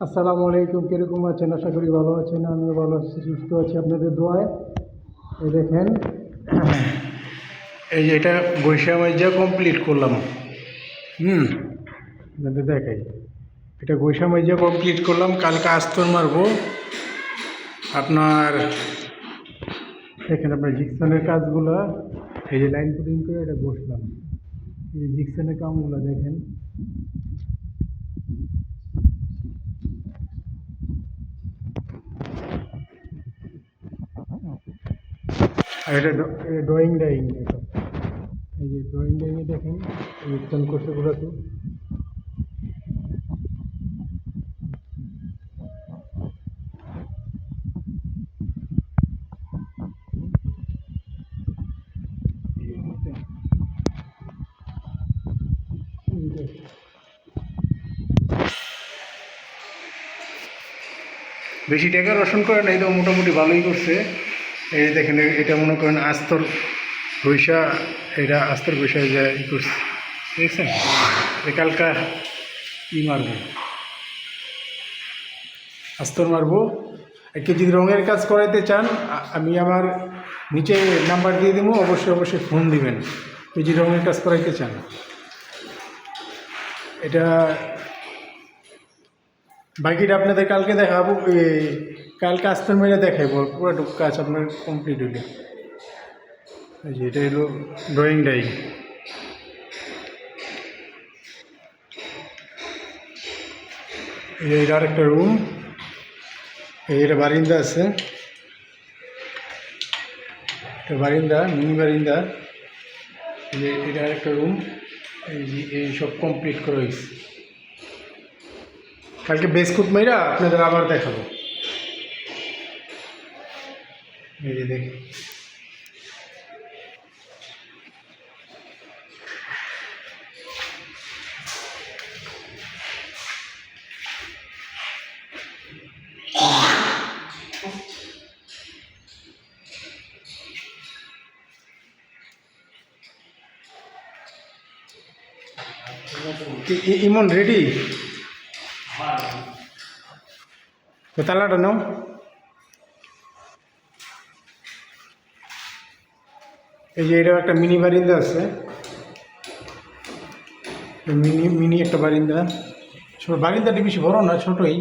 আসসালামু আলাইকুম, কীরকম আছেন? আশা করি ভালো আছেন, আমিও ভালো আছি, সুস্থ আছি। আপনাদের দোয়ায়, এই দেখেন। এই যে এটা বৈশাখ মাইজা কমপ্লিট করলাম। হুম, আপনাদের দেখাই। এটা বৈশাখ মাইজা কমপ্লিট করলাম, কালকে আস্তর মারবো। আপনার, দেখেন আপনার জিকসনের কাজগুলো, এই যে লাইন পুটিং করে এটা বসলাম। এই যে জিকসনের কামগুলো দেখেন। এটা ড্রয়িং ডাইং এটা এই যে ড্রয়িং ডাইংয়ে দেখেন রিটার্ন করছে পুরোটা বেশি টাকা রোশন করে না এই তো মোটামুটি ভালোই করছে। এই দেখেন এটা মনে করেন আস্তর পয়সা এটা আস্তর পয়সা যা ই করছে। দেখছেন? এ কালকা ই মারবো। আস্তর মারবো। কেউ যদি রঙের কাজ করাইতে চান আমি আমার নিচে নাম্বার দিয়ে দেবো অবশ্যই অবশ্যই ফোন দিবেন। কেউ যদি রঙের কাজ করাইতে চান। এটা বাকিটা আপনাদের কালকে দেখাবো কালকে আস্তর মেরে দেখাইবো পুরোটুকু কাজ আপনার কমপ্লিট হইলে। এটা হলো ড্রয়িং ডাই এটা আরেকটা রুম এটা বারিন্দা আছে। বারিন্দা মিনি বারিন্দা। এটা আরেকটা রুম এই সব কমপ্লিট করা হয়েছে কালকে বেসকুট মাইরা আপনাদের আবার দেখাবো। এই যে দেখি। ইমন রেডি তো তালাটা নাও। এই যে এটাও একটা মিনি বারিন্দা আছে। মিনি মিনি একটা বারিন্দা। ছোট, বারিন্দাটি বেশি বড় না, ছোটই।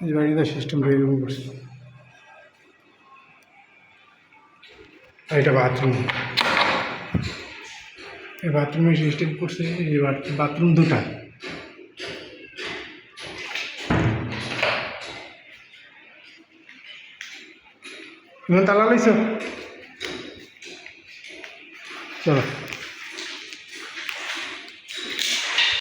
এই যে বারিন্দা সিস্টেমটা এরকম করছে। আর এটা বাথরুম এই বাথরুমের সিস্টেম করছে, এই বাথরুম দুটা। তালা লাইছ? 行了